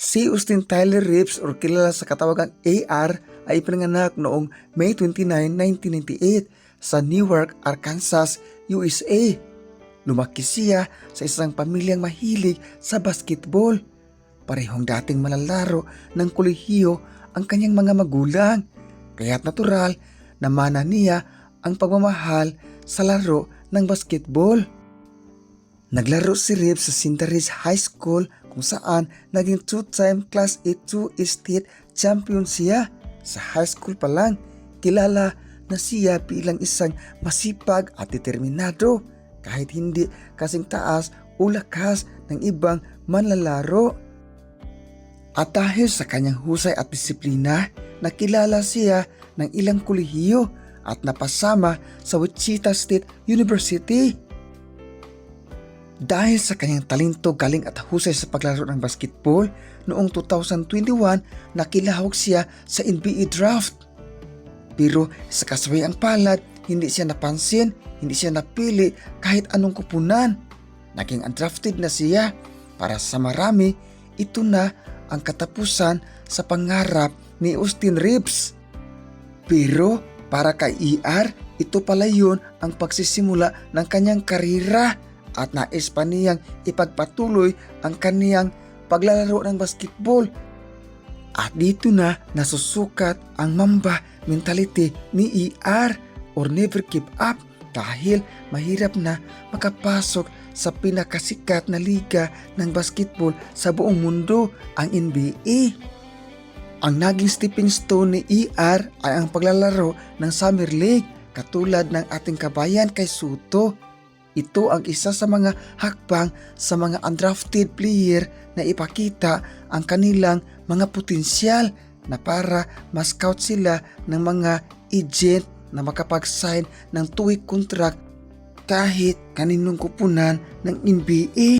Si Austin Tyler Reeves o kilala sa katawagang AR ay ipinanganak noong May 29, 1998 sa Newark, Arkansas, USA. Lumaki siya sa isang pamilyang mahilig sa basketball. Parehong dating malalaro ng kolehiyo ang kanyang mga magulang. Kaya't natural na mana niya ang pagmamahal sa laro ng basketball. Naglaro si Reeves sa Cinderis High School kung saan naging two-time Class A2 State Champion siya. Sa high school pa lang, kilala na siya bilang isang masipag at determinado kahit hindi kasing taas o lakas ng ibang manlalaro. At dahil sa kanyang husay at disiplina, nakilala siya ng ilang kolehiyo at napasama sa Wichita State University. Dahil sa kanyang talento, galing at husay sa paglaro ng basketball, noong 2021 nakilahok siya sa NBA draft. Pero sa kasawayang palad, hindi siya napansin, hindi siya napili kahit anong kupunan. Naging undrafted na siya para sa marami, ito na ang katapusan sa pangarap ni Austin Reeves. Pero para kay ER, ito pala yun ang pagsisimula ng kanyang karira at nais pa niyang ipagpatuloy ang kaniyang paglalaro ng basketball. At dito na nasusukat ang mamba mentality ni ER or never give up dahil mahirap na makapasok sa pinakasikat na liga ng basketball sa buong mundo, ang NBA. Ang naging stepping stone ni ER ay ang paglalaro ng Summer League katulad ng ating kabayan kay Suto. Ito ang isa sa mga hakbang sa mga undrafted player na ipakita ang kanilang mga potensyal na para ma-scout sila ng mga agent na makapag-sign ng two-week contract kahit kaninong kupunan ng NBA.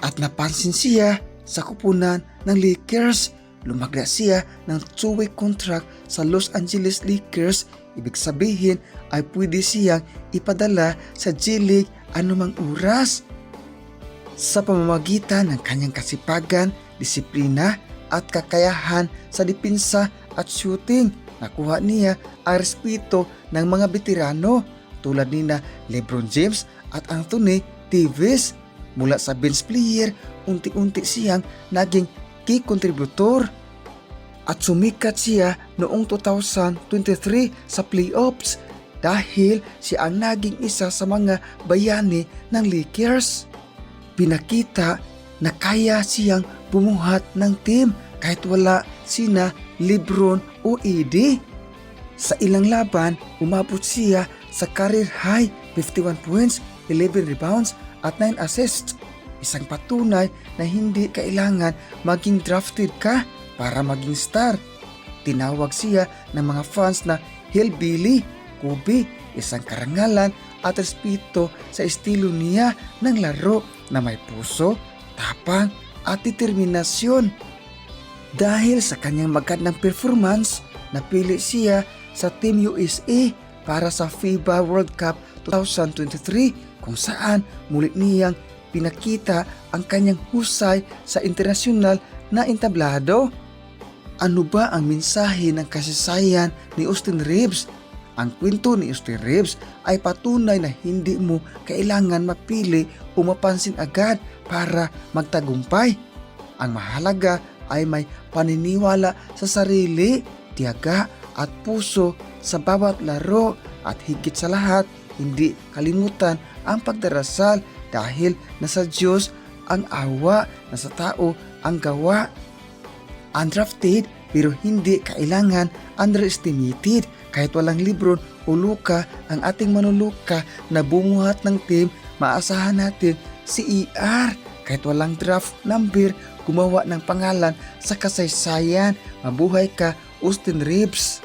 At napansin siya sa kupunan ng Lakers. Lumagda siya ng two-week contract sa Los Angeles Lakers. Ibig sabihin ay pwede siyang ipadala sa G-League anumang oras. Sa pamamagitan ng kanyang kasipagan, disiplina at kakayahan sa depensa at shooting, nakuha niya ang respeto ng mga veterano tulad ni na Lebron James at Anthony Davis. Mula sa bench player, unti-unti siyang naging key contributor. At sumikat siya noong 2023 sa playoffs dahil siya ang naging isa sa mga bayani ng Lakers. Pinakita na kaya siyang bumuhat ng team kahit wala sina Lebron o AD. Sa ilang laban, umabot siya sa career high 51 points, 11 rebounds at 9 assists. Isang patunay na hindi kailangan maging drafted ka para maging star. Tinawag siya ng mga fans na Hillbilly, Kobe, isang karangalan at respeto sa estilo niya ng laro na may puso, tapang at determinasyon. Dahil sa kanyang magandang performance, napili siya sa Team USA para sa FIBA World Cup 2023 kung saan muli niyang pinakita ang kanyang husay sa internasyonal na entablado. Ano ba ang mensahe ng kasaysayan ni Austin Reeves? Ang kwento ni Austin Reeves ay patunay na hindi mo kailangan mapili o mapansin agad para magtagumpay. Ang mahalaga ay may paniniwala sa sarili, tiyaga at puso sa bawat laro at higit sa lahat, hindi kalimutan ang pagdarasal dahil nasa Diyos ang awa, nasa tao ang gawa. Undrafted pero hindi kailangan underestimated. Kahit walang Lebron o Luka ang ating manuluka na bumuhat ng team maasahan natin si ER kahit walang draft number gumawa ng pangalan sa kasaysayan. Mabuhay ka Austin Reeves